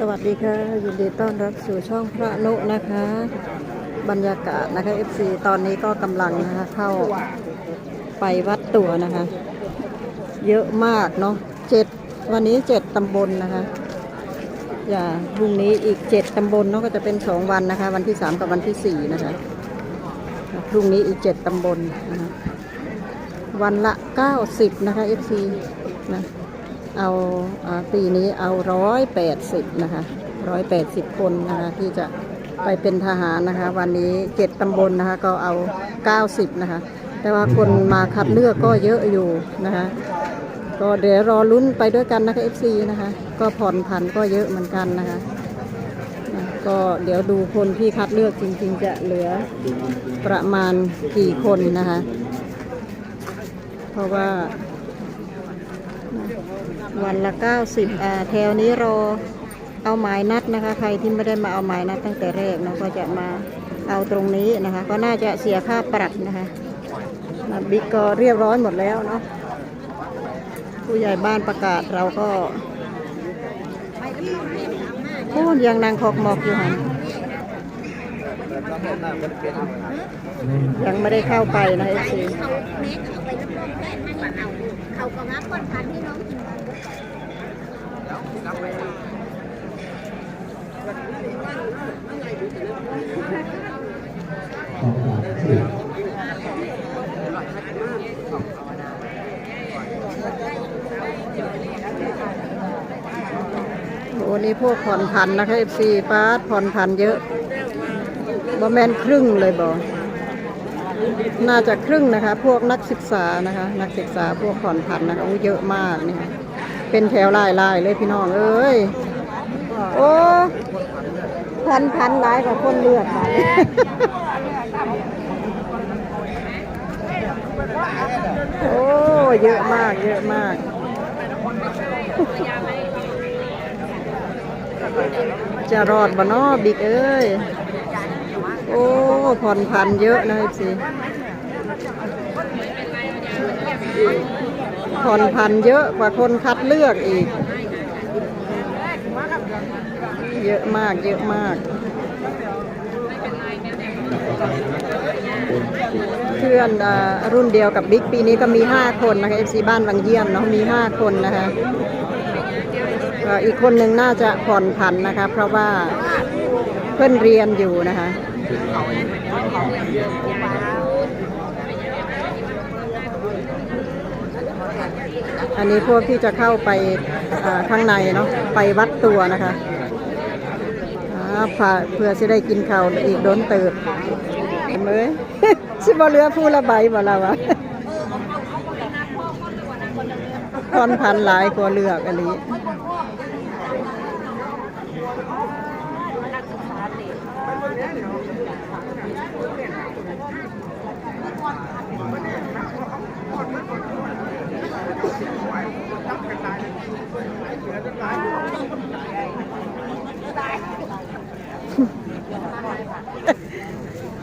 สวัสดีค่ะยินดีต้อนรับสู่ช่องพระนุนะคะ บรรยากาศนะคะ FC ตอนนี้ก็กำลังนะคะเข้าไปวัดตัวนะคะ เยอะมากเนาะเจ็ดวันนี้เจ็ดตำบลนะคะ อย่าพรุ่งนี้อีกเจ็ดตำบลเนาะก็จะเป็นสองวันนะคะ วันที่สามกับวันที่สี่นะคะพรุ่งนี้อีกเจ็ดตำบลนะคะวันละเก้าสิบนะคะ FC นะ เอาปีนี้เอาร้อยแปดสิบนะคะร้อยแปดสิบคนนะคะที่จะไปเป็นทหารนะคะ วันนี้เจ็ดตำบลนะคะก็เอาเก้าสิบนะคะ แต่ว่าคนมาคัดเลือกก็เยอะอยู่นะคะ ก็เดี๋ยวรอลุ้นไปด้วยกันนะคะ FC นะคะ ก็ผ่อนผันก็เยอะเหมือนกันนะคะ ก็เดี๋ยวดูคนที่คัดเลือกจริง ๆ จะเหลือประมาณกี่คนนะคะ เพราะว่า วันละ 90อ่าแถวนี้รอเอาหมายนัดนะคะ ใครที่ไม่ได้มาเอาหมายนัดตั้งแต่แรกเนาะก็จะมาเอาตรงนี้นะคะ ก็น่าจะเสียค่าปรับนะคะบิ๊กก็เรียบร้อยหมดแล้วเนาะผู้ใหญ่บ้านประกาศเราก็โอ้ยังนางคอกหมอกอยู่หันยังไม่ได้เข้าไปนะเอฟซี เขาเมคเอาไปรับรองแพทย์ให้มาเอาเขาก็งับก้อนพันให้น้องกินกันโอ้นี่พวกผ่อนผันนะคะเอฟซีป้าผ่อนผันเยอะบอแมนครึ่งเลยบอ น่าจะครึ่งนะคะ พวกนักศึกษานะคะ นักศึกษาพวกผ่อนผันนะคะเยอะมากนี่ค่ะเป็นแถวลายลายเลยพี่น้องเอ้ยโอ้พันพันหลายกว่าคนเลือกมาโอ้เยอะมากเยอะมากจะรอดบ่นาะบิ๊กเอ้ย โอ้ผ่อนพันเยอะนะสิผ่อนพันเยอะกว่าคนคัดเลือกอีก เยอะมากเยอะมาก เพื่อนรุ่นเดียวกับบิ๊กปีนี้ก็มี 5 คนนะคะ FC บ้านวังเยี่ยมเนาะมี 5 คนนะคะอีกคนหนึ่งน่าจะผ่อนผันนะคะ เพราะว่า เพื่อนเรียนอยู่นะคะอันนี้พวกที่จะเข้าไปอ่าข้างในเนาะไปวัดตัวนะคะอ่าเพื่อเพื่อจะได้กินข้าวอีกโดนเติบเห็นไหมสิบ่เหลือผู้ละใบบ่ละวะคอนพันหลายกว่าเลือกอันนี้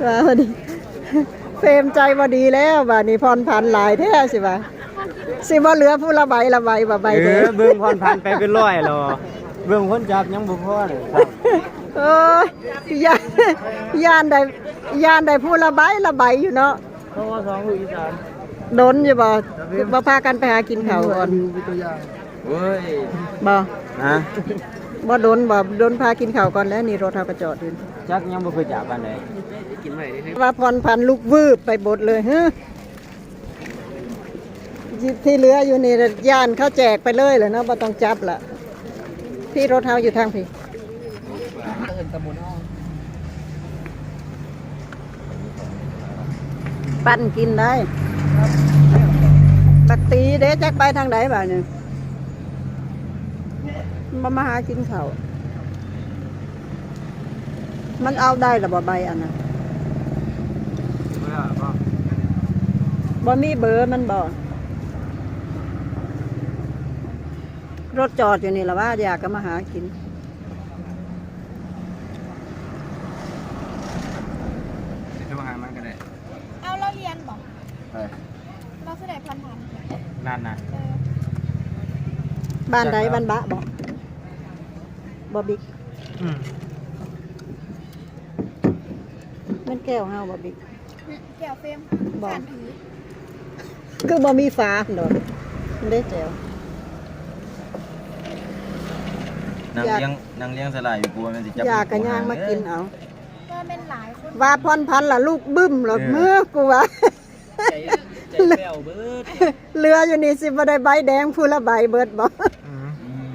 ว่าพอดีเฟรมใจพอดีแล้วบ่านี้พรพันหลายแท้สิบ่าสิบ่เหลือผู้ละใบละใบบ่ใบเอเด้ออเบิ่งพรพันไปเป็นร้อยแล้วเบิ่งคนจับยังบ่พอเลยครับโอ้ยย่านย่านได้ย่านได้ผู้ละใบละใบอยู่เนาะ เพราะว่าสองลูกอีสาน ดนอยู่บ่บ่พากันไปหากินข้าวก่อนเว้ยบ่นะบ่ดนบ่ดนพากินข้าวก่อนแล้วนี่รถเฮาก็จอดอยู่จักยังบ่เคยจับปานใดว่าพรพันลูกวืบไปบดเลยฮะที่เหลืออยู่นี่ย่านเขาแจกไปเลยเลยเนาะบ่ต้องจับละพี่รถเฮาอยู่ทางพี่ปั้นกินได้ ปักตีเด้จักไปทางไหนบ่าเนี่ยมามาหากินเขาวมันเอาได้หรือบ่ใบอันน่ะบ่มีเบอร์มันบ่รถจอดอยู่นี่ละว่าอยากก็มาหากิน โทรหามันก็ได้ เอาเราเรียนบอกเราแสดงพันพัน นั่นน่ะ เออ บ้านใดบ้านบะบอกบ่บิ๊กอืมแม่นแก้วเฮาบ่บิ๊กแก้วเฟรมบอกการถือคือบ่มีฟ้าดอกมันได้แจ๋ว นางอยาก เลี้ยงนางเลี้ยงสลายอยู่กลัวมันสิจับอยากกะย่างมากินเอา ก็เป็นหลายคนว่าพรพันธุ์ล่ะลูกบึ้มหรอกมือกูว่า ใจใจ แป้วเบิดเรืออยู่นี่สิบ่ได้ใบแดงผู้ละใบเบิดบ่อืม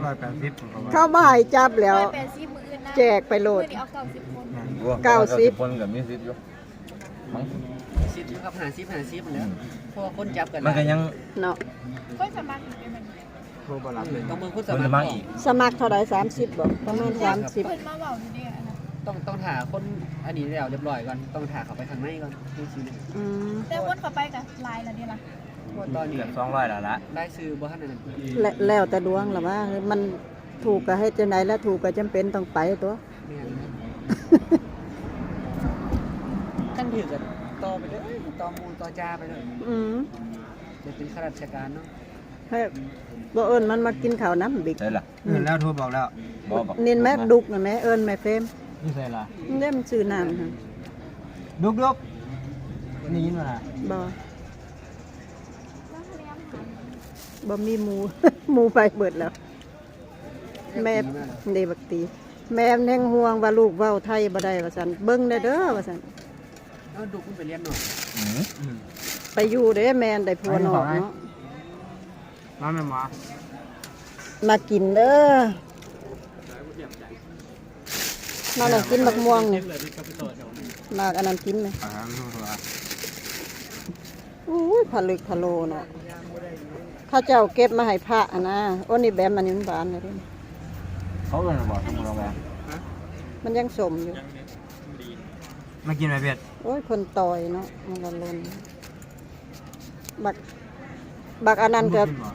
ร้อยแปดสิบผมก็ว่าเข้าบ่ให้จับแล้วร้อยแปดสิบมืออื่นนะแจกไปโหลด มือนี้เอาเก้าสิบคนกลัวเก้าสิบ คนกับมีสิบอยู่มั้งสิบกับหาสิบหาสิบแล้วเพราะว่าคนจับกันมันก็ยังเนาะก็สมัครอยู่ในมันโทรบ่รับเลยต้องเมืองคนคสนมัคจะรมาก่อีอกนสมัครเท่าใด30บ่ประมาณ30 เปิดมาเบาอยู่เนี่ยนะ ต้องต้องถ่าคนอันนี้แล้วเรียบร้อยก่อนต้องถ่าเขาไปข้างในก่อนดูสิอืมแต่วนเข้าไปกับลายละเนี่ยล่ะเพราะตอนนี้เกือบสองร้อยแล้วละได้ซื้อบ่ทันนั้นและแล้วแต่ดวงล่ะว่ามันถูกก็ให้จังไดแล้วถูกก็จำเป็นต้องไปตัวแม่นขั้นถือกันต่อไปเลยต่อมูต่อจ้าไปเลยอืมเดี๋ยวเป็นข้าราชการเนาะให้บ่เอิ้นมันมากินข้าวน้ำบิ๊กได้ละเงินแล้วโทรบอกแล้วบ่บอกนินแม่ดุกน่ะแม่เอิ้นแม่เฟรม นี่ใส่ละมันได้มันชื่อน้ำหั่นดุกดุกนี่ยินว่าน่ะบ่บ่มีหมู หมูไปเบิดแล้ว แม่เดบักตี แม่แน่งห่วงว่าลูกเว้าไทยบ่ได้ว่าซั่นเบิ่งได้เด้อว่าซั่นแล้วดูคุณไปเรียนหน่อยอืมอืมไปอยู่เด้แม่นได้ผัวนอกเนาะมาแม่หมามากินเด้อ มาหน่อยกินบักม่วงนี่มากอันนั้นกินไหมอ่าไม่รู้ว่าอุ้ยผลึกพะโลเนาะข้าเจ้าเก็บมาให้พระอะนะโอ้นี่แบมมันนี่มันบานเลยเด้อเขาเป็นบอกสมมติเราแบบมันยังสมอยู่มากินไหมเบ็ดโอ้ยคนต่อยเนาะมันละลนบักบักอันนั้นก็กินบ่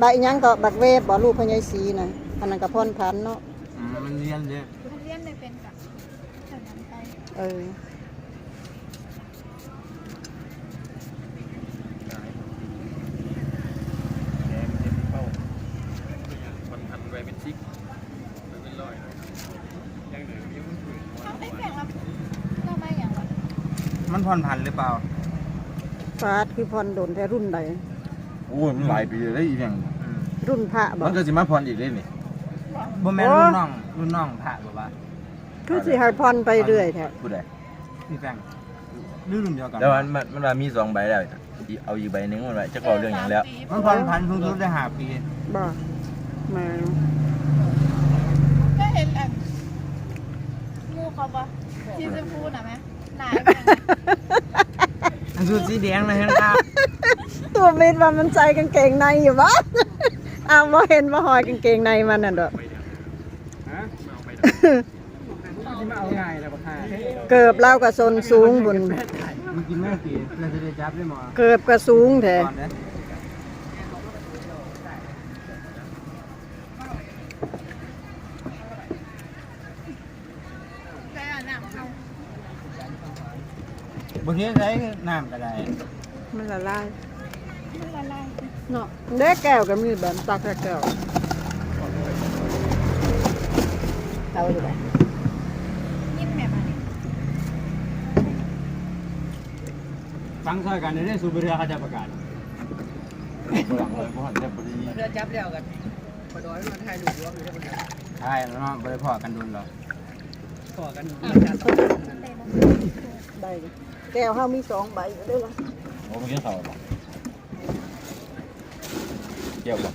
บักอีหยังก็บักเวฟบ่ลูกพญายศรีนะอันนั้นก็พ่นพันธุ์เนาะอืมมันเรียนเด้ทุเรียนเลยเป็นกับแถวนั้นไป เออเขาไม่แบ่งรับทำไมอย่างวะมันผ่อนผันหรือเปล่าฟาดคือพ่นโดนแต่รุ่นใดโอ้ยมันหลายปีเลยอีกอย่างอืมรุ่นพระบ่มันก็สิมาผ่อนอีกเลยนี่บ่แม่นโอ้รุ่นน้องรุ่นน้องพระบ่ว่า คือสิให้พ่นไปเรื่อยแท้ผู้ใดพี่แป้งหรือรุ่นเดียวกันแล้วมันมันมันว่ามีสองใบแล้วอีกเอาอีกใบหนึงมันไว้จะก่อเรื่องอย่างแล้วมันผ่อนผันสูงสุดได้ห้าปีบ่มาก็เห็นแบบงูเขาปะที่จะพูดนะไหมหนาแบบอันสุดสีแดงนะเห็นครับตัวเม็ดว่ามันใส่กางเกงในอยู่บ่อ้าวบ่เห็นบ่หอยกางเกงในมันน่ะดอก มาเอาง่ายแล้วบ่ค่ะ เกือบเล่ากับซนสูงบุญมันกินแม่ปีเราจะได้จับได้หมอเกือบก็สูงแท้ก่อนเด้อแต่หนังเขาบ่เฮ็ดได้น้ำก็ได้มันละลายมันละลายเนาะเด็กแก้วก็มีแบบตักแต่แก้วเอาอยู่ไหน ยิ้มแบบนี้ ฟั งซอยกันได้ได้สูบเรือเขาจะประกาศหลังเลยพราะหันจะพอดีเรือจับแล้วกันไปดอยมันถ่ายรูปรวมอยู่ได้บ่เนี่ยใช่แล้วเนาะบ่ได้พอกันโดนหรอกขอกันการต่อนั่นเตะบอลได้ดิแก้วเฮามีสองใบอยู่ด้วยล่ะโอ้เมื่อกี้เขาบอกเกี่ยวกับ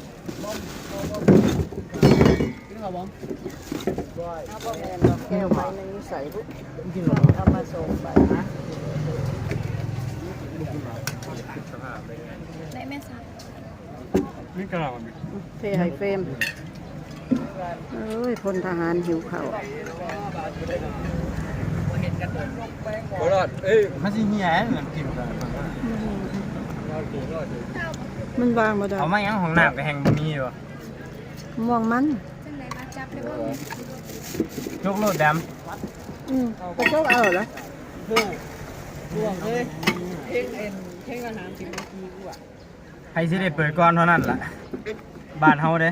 นี่เขาบอกเอาบ่แมนดอกแก้วใบหนึงใส่ปุ๊บกินหรอเอามาส่งใบนะ ได้แม่ซัก นี่กระ เราเทให้เฟรมเอ้ยพลทหารหิวเข้าวเห็นกันโดนบ่รอดเอ้ยมันสิเหี่ยเหมือนกินกันมันวางบ่ได้เอามายังของหน้ำก็แห้งมีอยู่ม่วงมันจังไรมาจับได้บ้างยกโลดแดมอืมก็ชอบเอาเหรอร่วงเลยเพ่งเอ็นเพ่งอาหารสิบนาทีกูอะ ใครสิได้เปิดก่อนเท่านั้นล่ะบ้านเฮาเด้